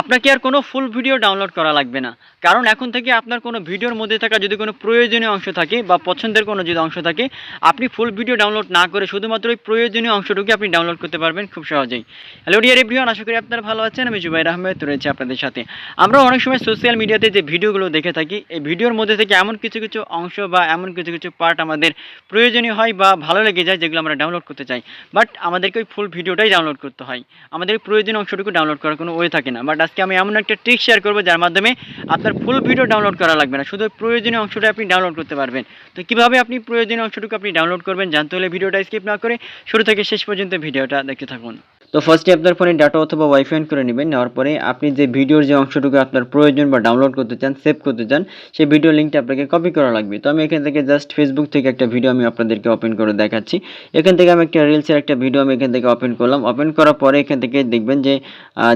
আপনাকে আর কোনো full video download করা লাগবে না। কারণ এখন থেকে আপনার কোনো ভিডিওর মধ্যে থাকা যদি কোনো প্রয়োজনীয় অংশ থাকে বা পছন্দের কোনো যদি অংশ থাকে, আপনি ফুল ভিডিও ডাউনলোড না করে শুধুমাত্র ওই প্রয়োজনীয় অংশটুকু আপনি ডাউনলোড করতে পারবেন খুব সহজেই। হ্যালো ডিয়ার এভরিওয়ান আশা করি আপনারা ভালো আছেন, আমি জুবাইর আহমেদ রয়েছে আপনাদের সাথে। আমরা অনেক সময় সোশ্যাল মিডিয়াতে যে ভিডিওগুলো দেখে থাকি, এই ভিডিওর মধ্যে থেকে এমন কিছু কিছু অংশ বা এমন কিছু কিছু পার্ট আমাদের প্রয়োজনীয় হয় বা ভালো লেগে যায় যেগুলো আমরা ডাউনলোড করতে চাই। বাট আমাদেরকে ওই ফুল ভিডিওটাই ডাউনলোড করতে হয়। আমাদের প্রয়োজনীয় অংশটুকু ডাউনলোড করার কোনো ওয়ে থাকে না। বাট আজকে আমি এমন একটা ট্রিক শেয়ার করব যার মাধ্যমে আপনার ফুল ভিডিও ডাউনলোড করা লাগবে না। শুধু প্রয়োজনীয় অংশটা আপনি ডাউনলোড করতে পারবেন। তো কীভাবে আপনি প্রয়োজনীয় অংশটুকু আপনি ডাউনলোড করবেন জানতে হলে ভিডিওটা স্কিপ না করে শুরু থেকে শেষ পর্যন্ত ভিডিওটা দেখতে থাকুন। তো ফার্স্টে আপনার ফোনে ডাটা অথবা ওয়াইফাই অন করে নেবেন, নেওয়ার পরে আপনি যে ভিডিওর যে অংশটুকু আপনার প্রয়োজন বা ডাউনলোড করতে চান সেভ করতে চান, সেই ভিডিও লিঙ্কটা আপনাকে কপি করা লাগবে। তো আমি এখান থেকে জাস্ট ফেসবুক থেকে একটা ভিডিও আমি আপনাদেরকে ওপেন করে দেখাচ্ছি। এখান থেকে আমি একটা রিলসের একটা ভিডিও আমি এখান থেকে ওপেন করলাম। ওপেন করার পরে এখান থেকে দেখবেন যে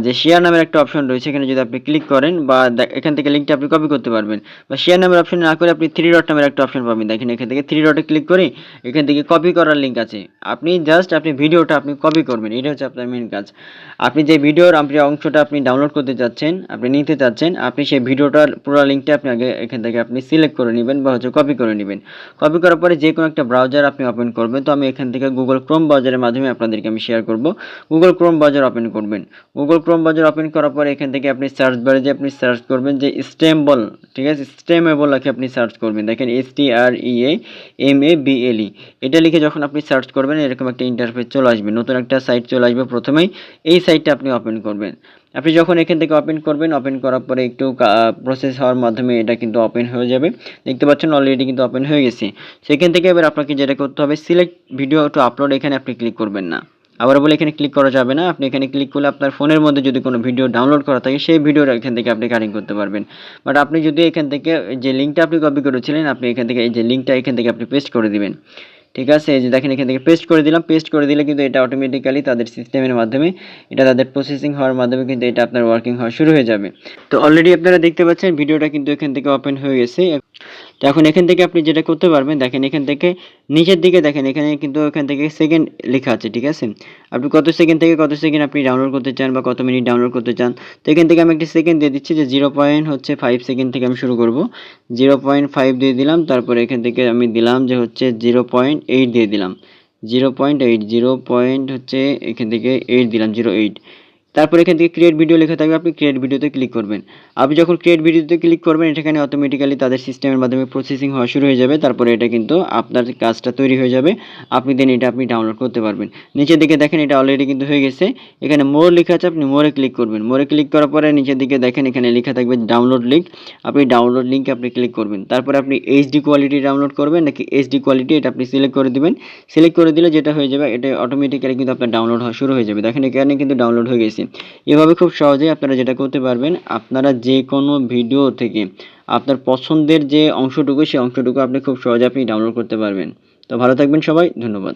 যে শেয়ার নামের একটা অপশন রয়েছে, এখানে যদি আপনি ক্লিক করেন বা এখান থেকে লিঙ্কটা আপনি কপি করতে পারবেন। বা শেয়ার নামের অপশন না করে আপনি থ্রি ডট নামের একটা অপশন পাবেন। দেখেন এখান থেকে থ্রি ডটে ক্লিক করে এখান থেকে কপি করার লিঙ্ক আছে। আপনি জাস্ট আপনি ভিডিওটা আপনি কপি করবেন। এটা হচ্ছে মেন কাজ। আপনি যে ভিডিওর আপনি অংশটা আপনি ডাউনলোড করতে চাচ্ছেন, আপনি নিতে চাচ্ছেন, আপনি সেই ভিডিওটার পুরো লিঙ্কটা আপনি আগে এখান থেকে আপনি সিলেক্ট করে নেবেন বা হচ্ছে কপি করে নেবেন। কপি করার পরে যে কোনো একটা ব্রাউজার আপনি ওপেন করবেন। তো আমি এখান থেকে গুগল ক্রোম ব্রাউজারের মাধ্যমে আপনাদেরকে আমি শেয়ার করব। গুগল ক্রোম ব্রাউজার ওপেন করবেন। গুগল ক্রোম ব্রাউজার ওপেন করার পরে এখান থেকে আপনি সার্চ বারে যে আপনি সার্চ করবেন যে স্টেমবল ঠিক আছে? স্টেমেবল লিখে আপনি সার্চ করবেন। দেখেন S T R E A M A B L E এটা লিখে যখন আপনি সার্চ করবেন, এরকম একটা ইন্টারফেস চলে আসবে। নতুন একটা সাইট চলে আসবে। প্রথমেই এই সাইটটা আপনি ওপেন করবেন। আপনি যখন এখান থেকে ওপেন করবেন ওপেন করার পরে একটু প্রসেস হওয়ার মাধ্যমে এটা কিন্তু ওপেন হয়ে যাবে। দেখতে পাচ্ছেন অলরেডি কিন্তু ওপেন হয়ে গেছে। সেখান থেকে এবার আপনাকে যেটা করতে হবে সিলেক্ট ভিডিও টু আপলোড এখানে আপনি ক্লিক করবেন না। আবার বলে এখানে ক্লিক করা যাবে না। আপনি এখানে ক্লিক করলে আপনার ফোনের মধ্যে যদি কোনো ভিডিও ডাউনলোড করা থাকে, সেই ভিডিওটা এখান থেকে আপনি কাটিং করতে পারবেন। বাট আপনি যদি এখান থেকে যে লিঙ্কটা আপনি কপি করেছিলেন, আপনি এখান থেকে এই যে লিঙ্কটা এখান থেকে আপনি পেস্ট করে দিবেন। ঠিক আছে? এই যে দেখেন, এখান থেকে পেস্ট করে দিলাম। পেস্ট করে দিলে কিন্তু এটা অটোমেটিক্যালি তাদের সিস্টেমের মাধ্যমে, এটা তাদের প্রসেসিং হওয়ার মাধ্যমে কিন্তু এটা আপনার ওয়ার্কিং হওয়া শুরু হয়ে যাবে। তো অলরেডি আপনারা দেখতে পাচ্ছেন, ভিডিওটা কিন্তু এখান থেকে ওপেন হয়ে গেছে। তো এখন এখান থেকে আপনি যেটা করতে পারবেন, দেখেন এখান থেকে, নিচের দিকে দেখেন, এখানে কিন্তু এখান থেকে সেকেন্ড লেখা আছে, ঠিক আছে? আপনি কত সেকেন্ড থেকে কত সেকেন্ড আপনি ডাউনলোড করতে চান বা কত মিনিট ডাউনলোড করতে চান, তো এখান থেকে আমি একটি সেকেন্ড দিয়ে দিচ্ছি যে জিরো পয়েন্ট হচ্ছে ফাইভ সেকেন্ড থেকে আমি শুরু করব। জিরো পয়েন্ট ফাইভ দিয়ে দিলাম, তারপরে এখান থেকে আমি দিলাম যে হচ্ছে জিরো পয়েন্ট এইট দিয়ে দিলাম। Zero point eight zero point হচ্ছে এখান থেকে এইট দিলাম জিরো এইট তারপর এখান থেকে ক্রিয়েট ভিডিও লেখা থাকবে, আপনি ক্রিয়েট ভিডিওতে ক্লিক করবেন। আপনি যখন ক্রিয়েট ভিডিওতে ক্লিক করবেন, এখানে অটোমেটিক্যালি তাদের সিস্টেমের মাধ্যমে প্রসেসিং হওয়া শুরু হয়ে যাবে। তারপরে এটা কিন্তু আপনার কাজটা তৈরি হয়ে যাবে। আপনি দেন এটা আপনি ডাউনলোড করতে পারবেন। নিচের দিকে দেখেন, এটা অলরেডি কিন্তু হয়ে গেছে। এখানে মোর লেখা আছে, আপনি মোরে ক্লিক করবেন। মোরে ক্লিক করার পরে নিচের দিকে দেখেন, এখানে লেখা থাকবে ডাউনলোড লিঙ্ক আপনি ডাউনলোড লিঙ্ক আপনি ক্লিক করবেন। তারপরে আপনি এইচডি কোয়ালিটি ডাউনলোড করবেন, নাকি এইচডি কোয়ালিটি এটা আপনি সিলেক্ট করে দিবেন। সিলেক্ট করে দিলে যেটা হয়ে যাবে, এটা অটোমেটিক্যালি কিন্তু আপনার ডাউনলোড হওয়া শুরু হয়ে যাবে। দেখেন, এখানে কিন্তু ডাউনলোড হয়ে গেছে। এভাবে খুব সহজেই আপনারা যেটা করতে পারবেন, আপনারা যে কোনো ভিডিও থেকে আপনার পছন্দের যে অংশটুকু, সেই অংশটুকু আপনি খুব সহজে আপনি ডাউনলোড করতে পারবেন। তো ভালো থাকবেন সবাই, ধন্যবাদ।